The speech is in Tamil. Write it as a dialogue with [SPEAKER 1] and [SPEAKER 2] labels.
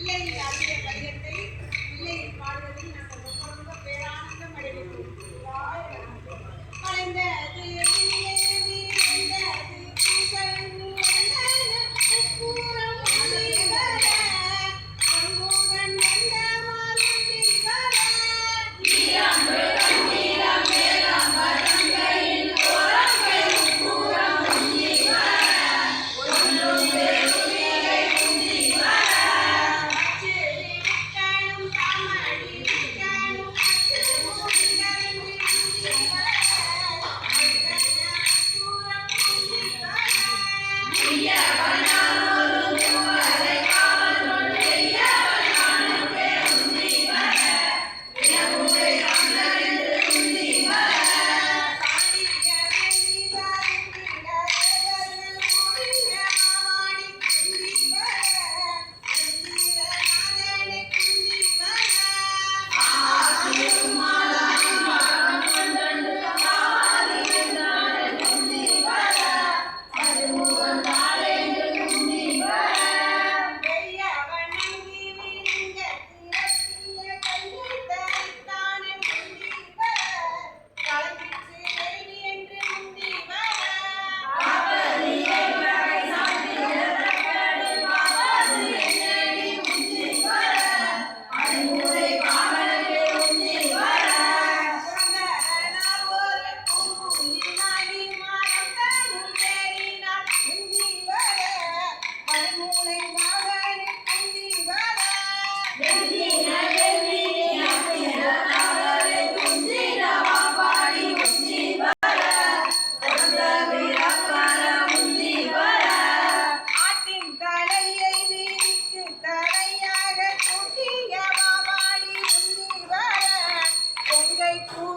[SPEAKER 1] பிள்ளையின் ஆசிரியர் கடிதத்தை பிள்ளையின் பாடுவதில் நாங்கள் ரொம்ப ரொம்ப பேரானந்தம் அடைகிறோம் 있고